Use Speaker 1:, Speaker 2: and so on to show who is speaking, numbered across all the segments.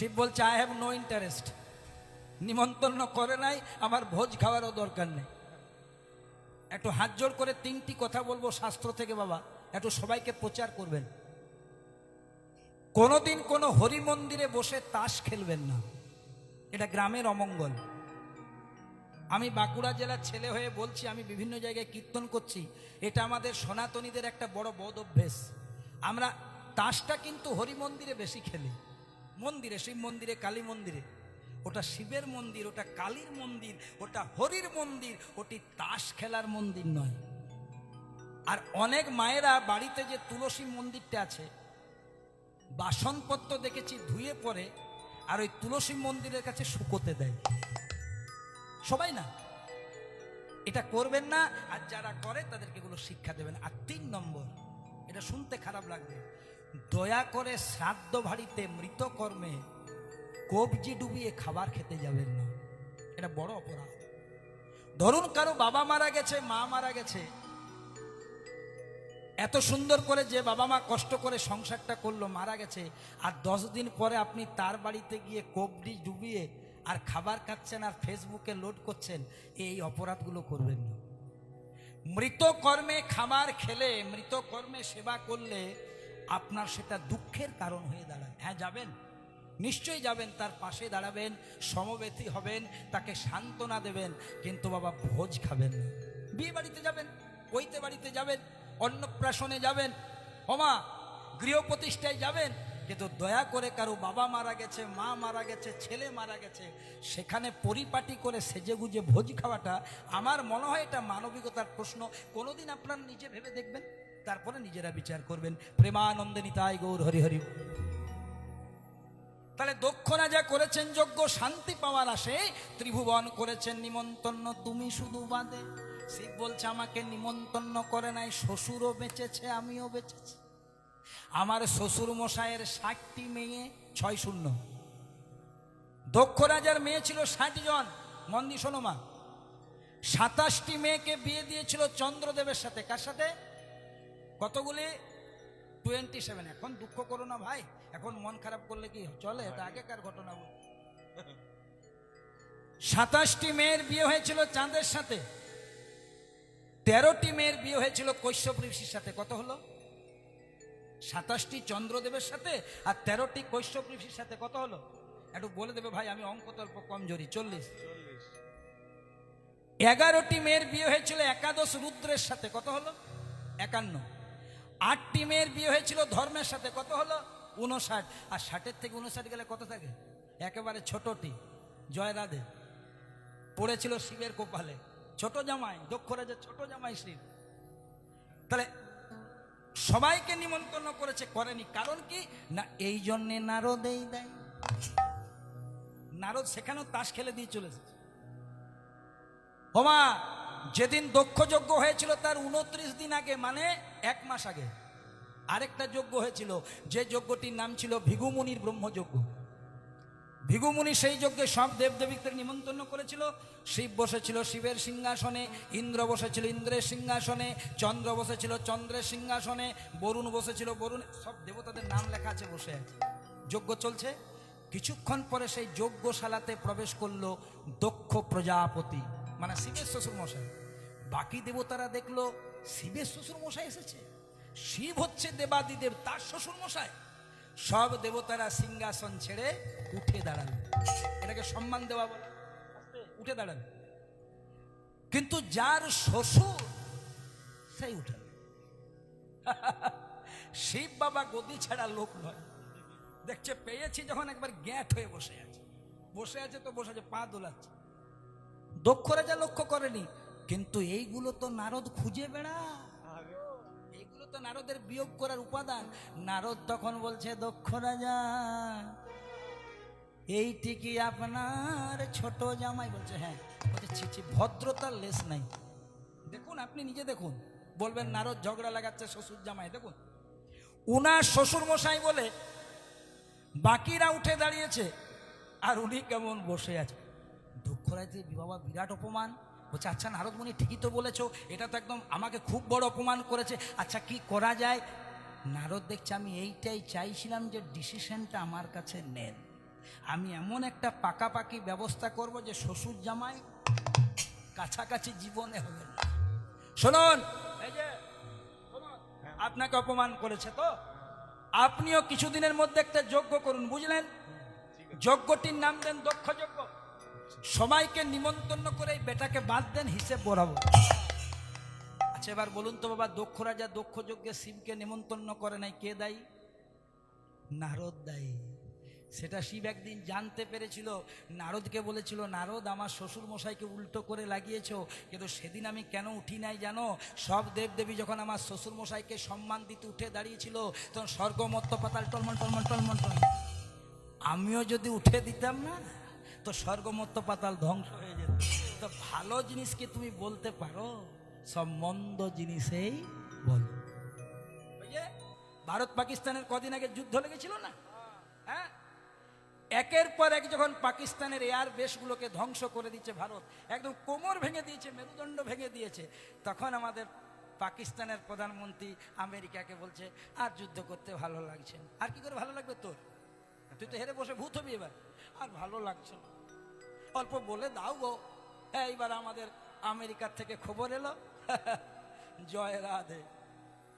Speaker 1: শিব বলছে I have no interest নিমন্ত্রণ করে নাই, আমার ভোজ খাওয়ারও দরকার নেই। একটু হাত জোড় করে তিনটি কথা বলব শাস্ত্র থেকে, বাবা। একটু সবাইকে প্রচার করবেন। কোনোদিন কোনো হরি মন্দিরে বসে তাস খেলবেন না। এটা গ্রামের অমঙ্গল। আমি বাঁকুড়া জেলার ছেলে হয়ে বলছি, আমি বিভিন্ন জায়গায় কীর্তন করছি। এটা আমাদের সনাতনীদের একটা বড় বদ অভ্যেস। আমরা তাসটা কিন্তু হরি মন্দিরে বেশি খেলি। মন্দিরে শিব মন্দিরে, কালী মন্দিরে। ওটা শিবের মন্দির, ওটা কালীর মন্দির, ওটা হরির মন্দির, ওটি তাস খেলার মন্দির নয়। আর অনেক মায়েরা বাড়িতে যে তুলসী মন্দিরটা আছে, বাসনপত্র দেখেছি ধুয়ে পরে, আর ওই তুলসী মন্দিরের কাছে শুকোতে দেয়। সবাই না? এটা করবেন না, আর যারা করে তাদেরকে এগুলো শিক্ষা দেবেন। আর তিন নম্বর, এটা শুনতে খারাপ লাগবে। দয়া করে শ্রাদ্ধ ভাড়িতে মৃত কর্মে কবজি ডুবিয়ে খাবার খেতে যাবেন না। এটা বড় অপরাধ। ধরুন কারও বাবা মারা গেছে, মা মারা গেছে। এত সুন্দর করে যে বাবা মা কষ্ট করে সংসারটা করল, মারা গেছে, আর দশ দিন পরে আপনি তার বাড়িতে গিয়ে কবডি ডুবিয়ে আর খাবার খাচ্ছেন আর ফেসবুকে লোড করছেন, এই অপরাধগুলো করবেন না। মৃত কর্মে খাবার খেলে মৃত কর্মে সেবা করলে আপনার সেটা দুঃখের কারণ হয়ে দাঁড়ায়। হ্যাঁ যাবেন। নিশ্চয়ই যাবেন, তার পাশে দাঁড়াবেন, সমবেতী হবেন, তাকে সান্ত্বনা দেবেন, কিন্তু বাবা ভোজ খাবেন না। বিয়ে বাড়িতে যাবেন পৈতে বাড়িতে যাবেন, অন্নপ্রাশনে যাবেন। হমা গৃহ প্রতিষ্ঠায় যাবেন, কিন্তু দয়া করে কারও বাবা মারা গেছে, মা মারা গেছে, ছেলে মারা গেছে, সেখানে পরিপাটি করে সেজে গুজে ভোজ খাওয়াটা আমার মনে হয় এটা মানবিকতার প্রশ্ন। কোনোদিন আপনার নিজে ভেবে দেখবেন? তারপরে নিজেরা বিচার করবেন। প্রেমানন্দে নিতাই গৌর হরি হরি। তাহলে দক্ষ রাজা করেছেন যোগ্য, শান্তি পাওয়ার আসে, ত্রিভুবন করেছেন নিমন্ত্রণ, তুমি শুধু বাদে। শিব বলছে, আমাকে নিমন্ত্রণ করে নাই, শ্বশুরও বেঁচেছে, আমিও বেঁচেছি। আমার শ্বশুর মশাইয়ের ষাটটি মেয়ে, ছয় শূন্য। দক্ষ রাজার মেয়ে ছিল ষাট জন মন্দি শোনো মা সাতাশটি মেয়েকে বিয়ে দিয়েছিল চন্দ্রদেবের সাথে। কার সাথে? কতগুলি? টোয়েন্টি সেভেন এখন দুঃখ করো না ভাই এখন মন খারাপ করলে কি চলে এটা আগেকার ঘটনা বল। সাতাশটি মেয়ের বিয়ে হয়েছিল চাঁদের সাথে। তেরোটি মেয়ের বিয়ে হয়েছিল কৈশ্যপ ঋষির সাথে। কত হলো? সাতাশটি চন্দ্রদেবের সাথে আর তেরোটি কৈশ্যপ ঋষির সাথে। কত হলো? একটু বলে দেবে ভাই আমি অঙ্ক তল্প কমজোরি। চল্লিশ। এগারোটি মেয়ের বিয়ে হয়েছিল একাদশ রুদ্রের সাথে। কত হলো? একান্ন। আটটি মেয়ের বিয়ে হয়েছিল ধর্মের সাথে। কত হলো? উনষাট আর ষাটের থেকে উনষাট গেলে কত থাকে? একেবারে ছোটটি জয় রাধে পড়েছিল শিবের কোপালে। ছোট জামাই, দক্ষ রাজার ছোট জামাই শিব। তাহলে সবাইকে নিমন্ত্রণ করেছে, করেনি। কারণ কি? না, এই জন্যে নারদেই দেয়। নারদ সেখানেও তাস খেলে দিয়ে চলে চলেছে হোমা যেদিন দক্ষযজ্ঞ হয়েছিল, তার উনত্রিশ দিন আগে মানে এক মাস আগে আরেকটা যজ্ঞ হয়েছিল, যে যজ্ঞটির নাম ছিল ভিগুমুনির ব্রহ্মযজ্ঞ। ভিগুমুনি সেই যজ্ঞে সব দেবদেবীদের নিমন্ত্রণ করেছিল। শিব বসেছিল শিবের সিংহাসনে, ইন্দ্র বসেছিল ইন্দ্রের সিংহাসনে, চন্দ্র বসেছিল চন্দ্রের সিংহাসনে, বরুণ বসেছিল বরুণ, সব দেবতাদের নাম লেখা আছে বসে আছে। যজ্ঞ চলছে। কিছুক্ষণ পরে সেই যজ্ঞশালাতে প্রবেশ করল দক্ষ প্রজাপতি মানে শিবের শ্বশুর মশাই বাকি দেবতারা দেখল শিবের শ্বশুর মশাই এসেছে। শিব হচ্ছে দেবাদিদেব, তার শ্বশুর মশাই। সব দেবতারা সিংহাসন ছেড়ে উঠে দাঁড়ান। এটাকে সম্মান দেওয়া বলে। উঠে দাঁড়ান। কিন্তু যার শ্বশুর, সেই উঠে শিব বাবা গদি ছাড়া লোক নয়। দেখছে, পেয়েছি যখন একবার গ্যাট হয়ে বসে আছে। বসে আছে তো বসে আছে, পা দোলাচ্ছে। দক্ষ রাজা লক্ষ্য করেনি। কিন্তু এইগুলো তো নারদ খুঁজে বেড়া। এইগুলো তো নারদের বিয়োগ করার উপাদান। নারদ তখন বলছে, দক্ষ রাজা, এইটি কি আপনার ছোট জামাই? বলছে হ্যাঁ। বলছে ভদ্রতার লেস নাই। দেখুন, আপনি নিজে দেখুন। বলবেন, নারদ ঝগড়া লাগাচ্ছে শ্বশুর জামাই। দেখুন, উনার শ্বশুর মশাই বলে, বাকিরা উঠে দাঁড়িয়েছে, আর উনি কেমন বসে আছে? দুঃখ রাইতে বাবা বিরাট অপমান। বলছে আচ্ছা নারদমণি ঠিকই তো বলেছ, এটা তো একদম আমাকে খুব বড় অপমান করেছে। আচ্ছা কি করা যায়? নারদ দেখছে, আমি এইটাই চাইছিলাম যে ডিসিশনটা আমার কাছে নেন। আমি এমন একটা পাকাপাকি ব্যবস্থা করব যে শ্বশুর জামাই কাছাকাছি জীবনে হবে না। শুনুন, এই যে, আপনাকে অপমান করেছে তো? আপনিও কিছুদিনের মধ্যে একটা যজ্ঞ করুন, বুঝলেন? যজ্ঞটির নাম দেন দক্ষ যজ্ঞ সবাইকে নিমন্ত্রণ করে বেটাকে বাদ দেন, হিসেব বরাবর। আচ্ছা এবার বলুন তো বাবা দক্ষ রাজা দক্ষ যজ্ঞে শিবকে নিমন্ত্রণ করে নাই, কে দায়ী? নারদ দায়ী। সেটা শিব একদিন জানতে পেরেছিল। নারদকে বলেছিল, নারদ, আমার শ্বশুর মশাইকে উল্টো করে লাগিয়েছ, কিন্তু সেদিন আমি কেন উঠি নাই জানো? সব দেবদেবী যখন আমার শ্বশুর মশাইকে সম্মান দিতে উঠে দাঁড়িয়েছিল, তখন স্বর্গমত্ত পাতাল টলমন টলমন টলমন টলমন আমিও যদি উঠে দিতাম না তো স্বর্গমত্ত পাতাল ধ্বংস হয়ে যেত। তো ভালো জিনিসকে তুমি বলতে পারো, সব মন্দ জিনিসেই বল। ভারত পাকিস্তানের কদিন আগে যুদ্ধ লেগেছিল না? হ্যাঁ? একের পর এক যখন পাকিস্তানের এয়ার বেসগুলোকে ধ্বংস করে দিচ্ছে ভারত, একদম কোমর ভেঙে দিয়েছে, মেরুদণ্ড ভেঙে দিয়েছে, তখন আমাদের পাকিস্তানের প্রধানমন্ত্রী আমেরিকাকে বলছে, আর যুদ্ধ করতে ভালো লাগছে আর কি করে ভালো লাগবে তোর? তুই তো হেরে বসে ভূত হবি এবার। আর ভালো লাগছে না। অল্প বলে দাও গো। হ্যাঁ এইবার আমাদের আমেরিকার থেকে খবর এলো। জয় রাধে।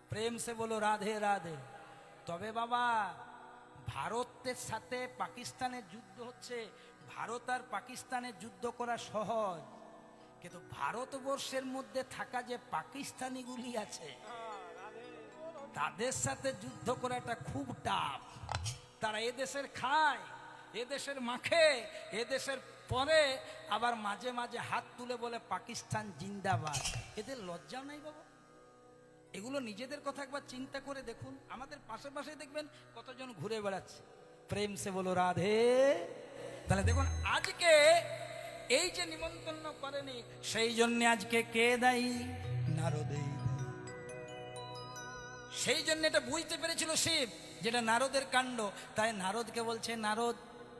Speaker 1: প্রেম সে বলো রাধে রাধে। তবে বাবা ভারতের সাথে পাকিস্তানের যুদ্ধ হচ্ছে। ভারত আর পাকিস্তানের যুদ্ধ করা সহজ। কিন্তু ভারতবর্ষের মধ্যে থাকা যে পাকিস্তানিগুলি আছে তাদের সাথে যুদ্ধ করাটা খুব টাফ তারা এদেশের খায় এদেশের মাখে এদেশের পরে আবার মাঝে মাঝে হাত তুলে বলে পাকিস্তান জিন্দাবাদ। এদের লজ্জা নাই বাবা। এগুলো নিজেদের কথা একবার চিন্তা করে দেখুন। আমাদের পাশে পাশে দেখবেন কতজন ঘুরে বেড়াচ্ছে। প্রেম সে বলো, রাধে। তাহলে দেখুন, আজকে এই যে নিমন্ত্রণ করেনি, সেই জন্য আজকে কে দায়ী? নারদেই। সেই জন্য এটা বুঝতে পেরেছিল শিব। যেটা নারদের কাণ্ড, তাই নারদকে বলছে, নারদ,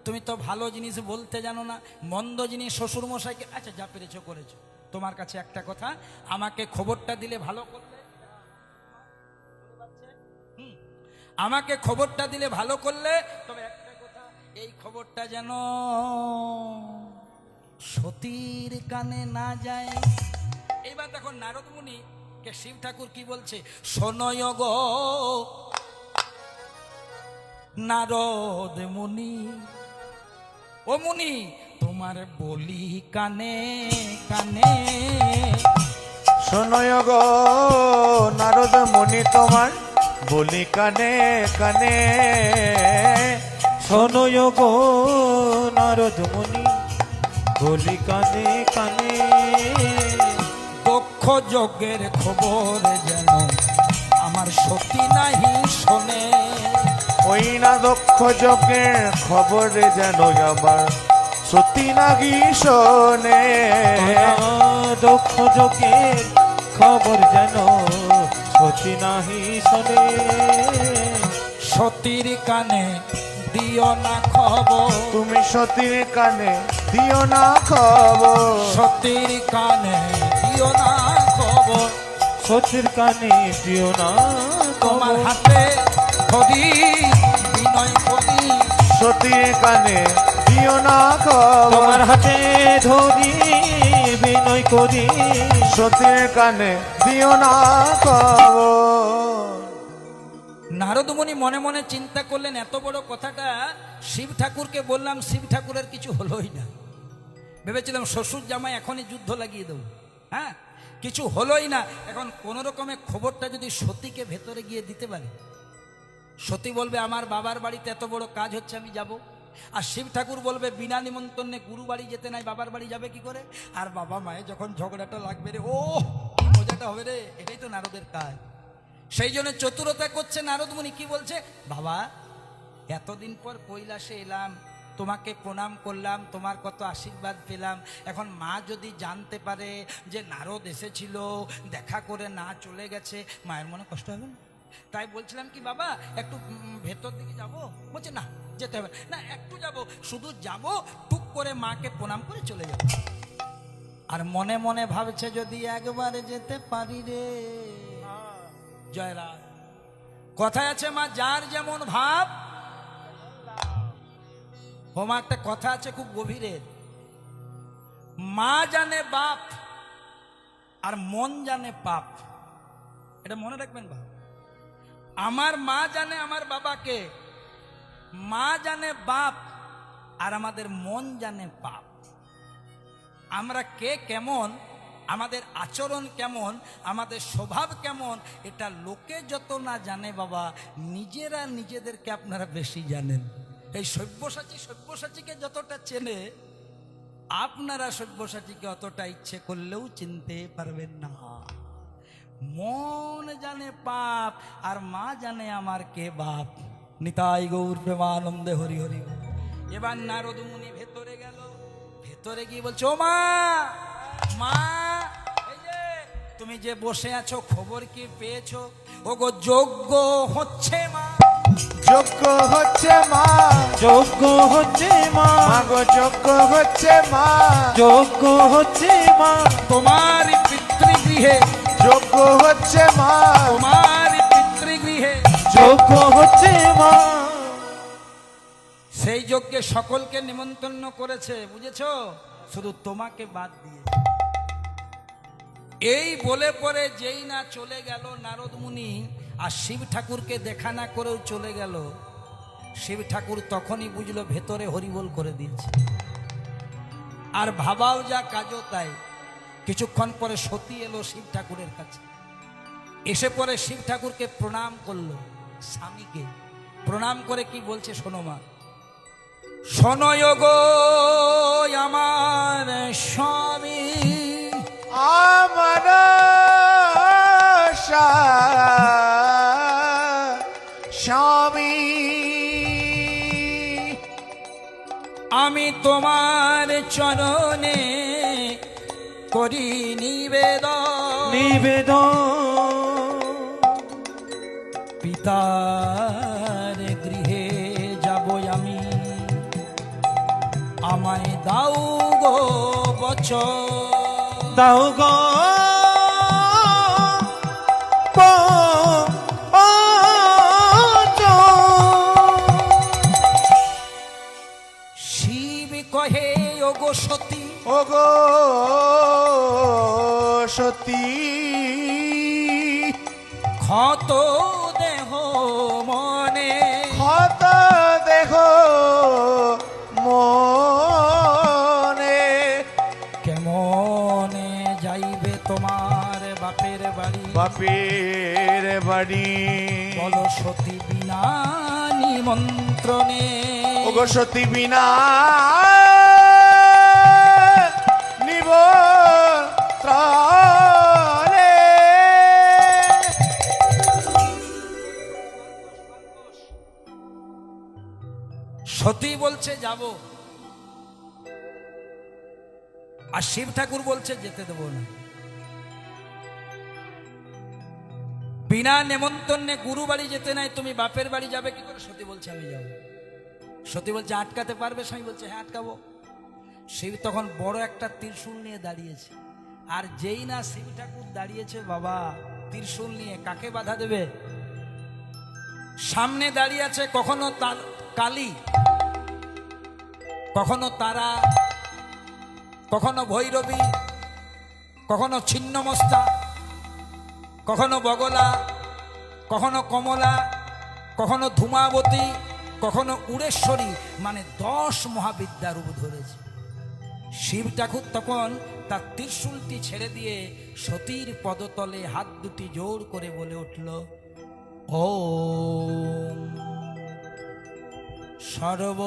Speaker 1: তুমি তো ভালো জিনিস বলতে জানো না, মন্দ জিনিস শ্বশুর মশাইকে আচ্ছা যা পেরেছ করেছ। তোমার কাছে একটা কথা, আমাকে খবরটা দিলে ভালো করলে? আমাকে খবরটা দিলে ভালো করলে? তবে একটা কথা, এই খবরটা যেন সতীর কানে না যায়। এইবার দেখো নারদ মুনি কে শিব ঠাকুর কি বলছে? শোনয় গো নারদ মুনি। ও মুনি তোমার বলি কানে কানে।
Speaker 2: শোনয় গো নারদ মুনি তোমার বলি কানে কানে।
Speaker 3: শোনয় গো নারদ মুনি বলি কানে কানে।
Speaker 1: দক্ষ যজ্ঞের খবর যেন আমার সতী নাহি শোনে।
Speaker 2: ওই না দক্ষ যজ্ঞের খবরে যেন আমার। সত্যি নাগি শোনে?
Speaker 3: দক্ষ যোগের খবর যেন সতী নাহি শোনে।
Speaker 1: সতীর কানে দিও না খবর।
Speaker 2: তুমি সতীর কানে দিও না খবর।
Speaker 1: সতীর কানে দিও না খবর।
Speaker 3: সতীর কানে দিও না
Speaker 1: তোমার হাতে
Speaker 2: সতীর কানে দিও না
Speaker 3: তোমার হাতে ধরি বিনয় করি।
Speaker 2: সতীর কানে দিও না
Speaker 1: নারদমণি মনে মনে চিন্তা করলেন এত বড় কথাটা শিব ঠাকুরকে বললাম শিব ঠাকুরের কিছু হলোই না। ভেবেছিলাম শ্বশুর জামাই এখনই যুদ্ধ লাগিয়ে দেবো। হ্যাঁ কিছু হলোই না। এখন কোন রকমের খবরটা যদি সতীকে ভেতরে গিয়ে দিতে পারে। সতী বলবে, আমার বাবার বাড়িতে এত বড় কাজ হচ্ছে, আমি যাব। আর শিব ঠাকুর বলবে, বিনা নিমন্ত্রণে গুরু বাড়ি যেতে নাই, বাবার বাড়ি যাবে কি করে? আর বাবা মায়ের যখন ঝগড়াটা লাগবে রে ও মজাটা হবে রে, এটাই তো নারদের কাজ। সেই জন্য চতুরতা করছে নারদমুনি কি বলছে? বাবা, এতদিন পর কৈলাসে এলাম, তোমাকে প্রণাম করলাম, তোমার কত আশীর্বাদ পেলাম। এখন মা যদি জানতে পারে যে নারদ এসেছিল, দেখা করে না চলে গেছে, মায়ের মনে কষ্ট হবে না? তাই বলছিলাম কি, বাবা, একটু ভেতর দিকে যাব? বলছে, না, যেতে হবে না। একটু যাব, শুধু যাব, টুক করে মাকে প্রণাম করে চলে যাব। আর মনে মনে ভাবছে, যদি একবারে যেতে পারি রে। জয়রাম কথায় আছে মা, যার যেমন ভাব। হোমা একটা কথা আছে খুব গভীরের মা জানে বাপ, আর মন জানে পাপ। এটা মনে রাখবেন, বাপ। আমার মা জানে আমার বাবাকে। মা জানে বাপ, আর আমাদের মন জানে পাপ আমরা কে কেমন, আমাদের আচরণ কেমন, আমাদের স্বভাব কেমন, এটা লোকে যত না জানে বাবা, নিজেরা নিজেদেরকে আপনারা বেশি জানেন। এই সব্যসাচী সব্যসাচীকে যতটা চেনে, আপনারা সব্যসাচীকে অতটা ইচ্ছে করলেও চিনতে পারবেন না। মন জানে পাপ আর মা জানে আমার কে বাপ। নিতাই গৌর প্রেমানন্দে হরি হরি। এবার নারদ মুনি ভেতরে গেল। ভেতরে গিয়ে বলছে ও মা মা তুমি যে বসে আছো খবর কি পেয়েছ? ও গো যোগ্য হচ্ছে মা।
Speaker 2: যোগ্য হচ্ছে মা।
Speaker 3: যোগ্য হচ্ছে মা।
Speaker 2: মাগো যোগ্য হচ্ছে মা।
Speaker 3: যোগ্য হচ্ছে মা।
Speaker 1: তোমার পিতৃগৃহে
Speaker 2: যোগ্য হচ্ছে মা।
Speaker 1: তোমার পিতৃগৃহে
Speaker 3: যোগ্য হচ্ছে মা।
Speaker 1: সেই যজ্ঞে সকলকে নিমন্ত্রণ করেছে বুঝেছ? শুধু তোমাকে বাদ দিয়ে। এই বলে পরে যেই না চলে গেল নারদ মুনি আর শিব ঠাকুরকে দেখা না করেও চলে গেল শিব ঠাকুর তখনই বুঝলো ভেতরে হরিবোল করে দিয়েছে। আর ভাবাও যা কাজও তাই। কিছুক্ষণ পরে সতী এলো শিব ঠাকুরের কাছে। এসে পরে শিব ঠাকুরকে প্রণাম করল স্বামীকে। প্রণাম করে কি বলছে শোনো মা? আমার স্বামী।
Speaker 2: আমার স্বামী।
Speaker 1: আমি তোমার চরণে করি নিবেদন?
Speaker 3: নিবেদন।
Speaker 1: পিতার গৃহে যাব আমি। আমায় দাও গো বচন।
Speaker 3: দাও গো
Speaker 1: শিব কহে ও গো সতী
Speaker 2: ওগো সতী
Speaker 1: ক্ষত দেহ মনে।
Speaker 2: ক্ষত দেখো মনে।
Speaker 1: কেমনে যাইবে তোমার বাপের বাড়ি?
Speaker 2: বাপের বাড়ি।
Speaker 1: বল সতী বিনা নিমন্ত্রণে।
Speaker 2: ওগো সতী বিনা
Speaker 1: সতী বলছে, যাব। আর শিব ঠাকুর বলছে, যেতে দেবো না। বিনা নেমন্তন্নে গুরু বাড়ি যেতে নাই, তুমি বাপের বাড়ি যাবে, কি করে সতী বলছে, আমি যাব। সতী বলছে, আটকাতে পারবে? স্বামী বলছে হ্যাঁ আটকাবো। শিব তখন বড় একটা ত্রিশূল নিয়ে দাঁড়িয়েছে। আর যেই না শিব ঠাকুর দাঁড়িয়েছে, বাবা, ত্রিশূল নিয়ে কাকে বাধা দেবে? সামনে দাঁড়িয়ে আছে কখনো তার কালী, কখনো তারা, কখনো ভৈরবী, কখনো ছিন্নমস্তা কখনো বগলা, কখনো কমলা, কখনো ধূমাবতী, কখনো উড়েশ্বরী মানে দশ মহাবিদ্যার রূপ ধরেছে। শিব ঠাকুর তখন তার ত্রিশূলটি ছেড়ে দিয়ে সতীর পদতলে হাত দুটি জোর করে বলে উঠল ও সর্ব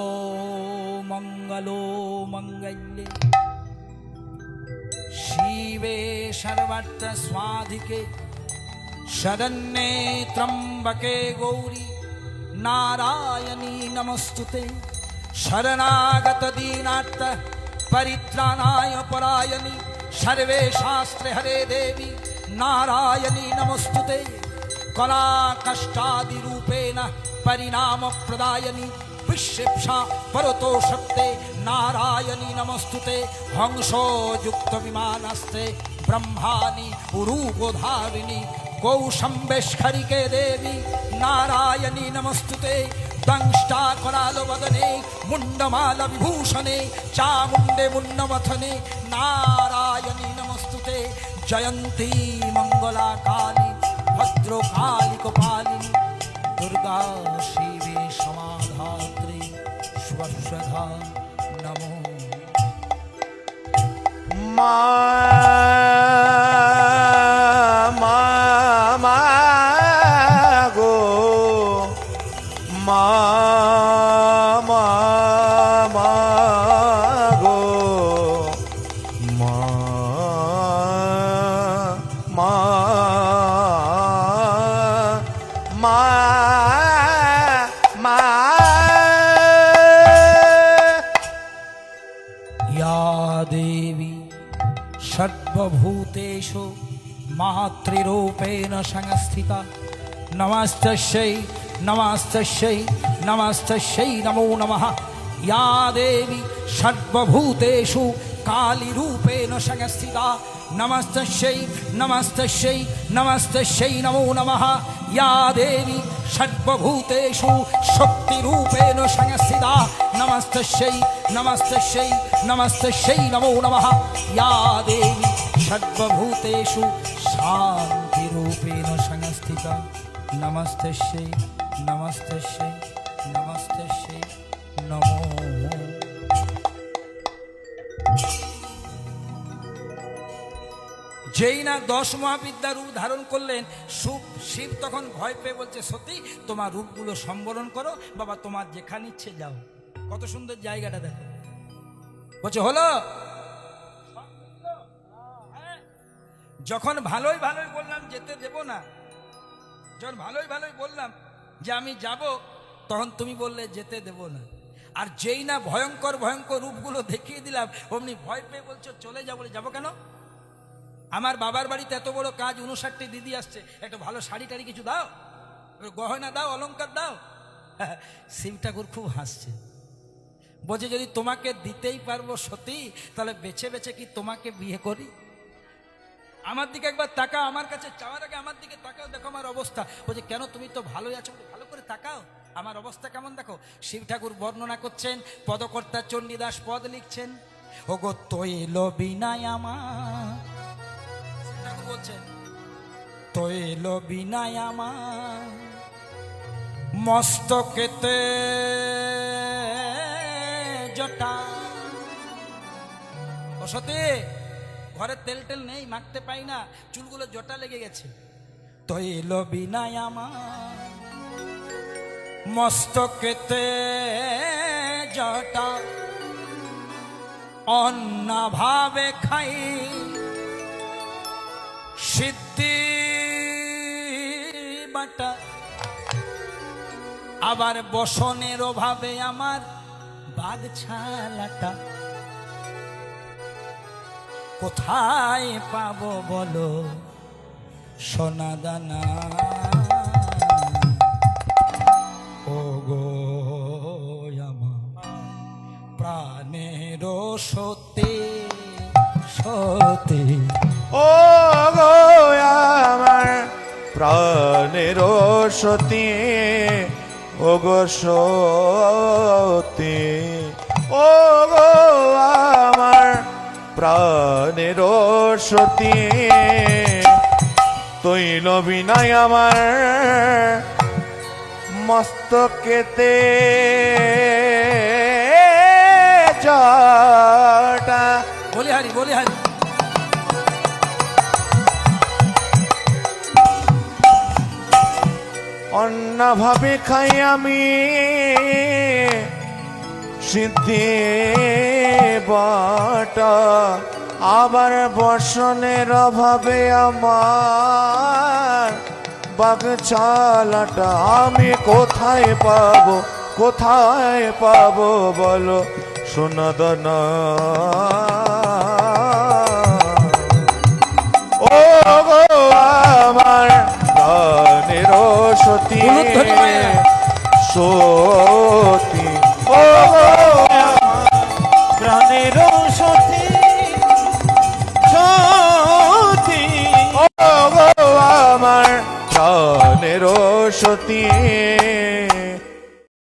Speaker 1: সর্বমঙ্গল মঙ্গল্যে। শিবে সর্বার্থ স্বাধিকে, শরণ্যে ত্রম্বকে গৌরী, নারায়ণী নমস্তুতে। শরণাগত দীনার্থ परित्राणाय परायणि सर्वे शास्त्रे हरे देवी नारायणी नमस्तुते कला कष्टादिरूपेण परिणाम प्रदायनि विशिक्षा परतो शक्ते नारायणी नमस्तुते हंसो युक्त विमानस्ते ब्रह्माणि रूपोधारिणि कौशम्बेश्वरिके देवी नारायणी नमस्तुते দংষ্টা করালো বদনে, মুন্ডমাল বিভূষণে, চামুণ্ডে মুন্ডমথনে, নারায়ণী নমস্তুতে, জয়ন্তী মঙ্গলা কালী ভদ্র কালী কপালিনী, দুর্গা শিবে সমাধাত্রী স্বস্বধা নমো।
Speaker 2: মা
Speaker 1: सर्वभूतेषु मातृरूपेण संस्थिता। नमस्तस्यै नमस्तस्यै नमस्तस्यै नमो नमः। या देवी सर्वभूतेषु कालीरूपेण संस्थिता। नमस्तस्यै नमस्तस्यै नमस्तस्यै नमो नमः। या देवी सर्वभूतेषु शक्तिरूपेण संस्थिता। नमस्तस्यै नमस्तस्यै नमस्तस्यै नमो नमः। या देवी সর্বভূতেষু শান্তিরূপেণ সংস্থিত নমস্তে শ্রী নমস্তে নমস্তে সেই নমো যেই না দশ মহাবিদ্যা রূপ ধারণ করলেন সুখ শিব তখন ভয় পেয়ে বলছে, সতী, তোমার রূপগুলো সম্বরণ করো, বাবা তোমার যেখানে ইচ্ছে যাও। কত সুন্দর জায়গাটা দেখো। বলছে, হলো? যখন ভালোই ভালোই বললাম, যেতে দেব না। যখন ভালোই ভালোই বললাম যে, আমি যাব, তখন তুমি বললে, যেতে দেব না। আর যেই না ভয়ঙ্কর ভয়ঙ্কর রূপগুলো দেখিয়ে দিলাম, অমনি ভয় পেয়ে বলছো, চলে যাব যাব কেন? আমার বাবার বাড়িতে এত বড় কাজ উনষাটটি দিদি আসছে, একটা ভালো শাড়ি টাড়ি কিছু দাও গহনা দাও, অলংকার দাও। শিব ঠাকুর খুব হাসছে। বলছে, যদি তোমাকে দিতেই পারব সত্যি তাহলে বেছে বেছে কি তোমাকে বিয়ে করি? আমার দিকে একবার তাকাও, আমার কাছে চাওয়ার আগে আমার দিকে তাকাও, দেখো আমার অবস্থা। বলছে, কেন তুমি তো ভালোই আছো? ভালো করে তাকাও। আমার অবস্থা কেমন দেখো? শিব ঠাকুর বর্ণনা করছেন, পদকর্তা চণ্ডীদাস পদ লিখছেন, ওগো তৈল বিনায় আমার ঠাকুর বলছেন, তৈল বিনায় আমার মস্তকেতে জটা ও সতী ঘরে তেল টেল নেই, মাখতে পাই না, চুলগুলো জটা লেগে গেছে। তৈল বিনায় আমার। মস্তকেতে জটা অন্ন ভাবে খাই। সিদ্ধি বাটা আবার বসনের অভাবে আমার বাঘ ছালাটা কোথায় পাবো বলো? সোনা দানা। ও গো প্রাণের সত্যি সত্যি।
Speaker 2: ও গো আমার প্রাণের সতী ও গো সতী তৈল বিনায় আমার মস্তকেতে। জটা।
Speaker 1: বলি হারি বলি হারি।
Speaker 2: অন্যভাবে খাই আমি সিদ্ধি বাটা। আবার বর্ষণের অভাবে আমার বাঘ চালাটা আমি কোথায় পাবো? কোথায় পাবো বলো সোনাদনা ও গো আমার প্রাণের সতী। সো সতীয়ে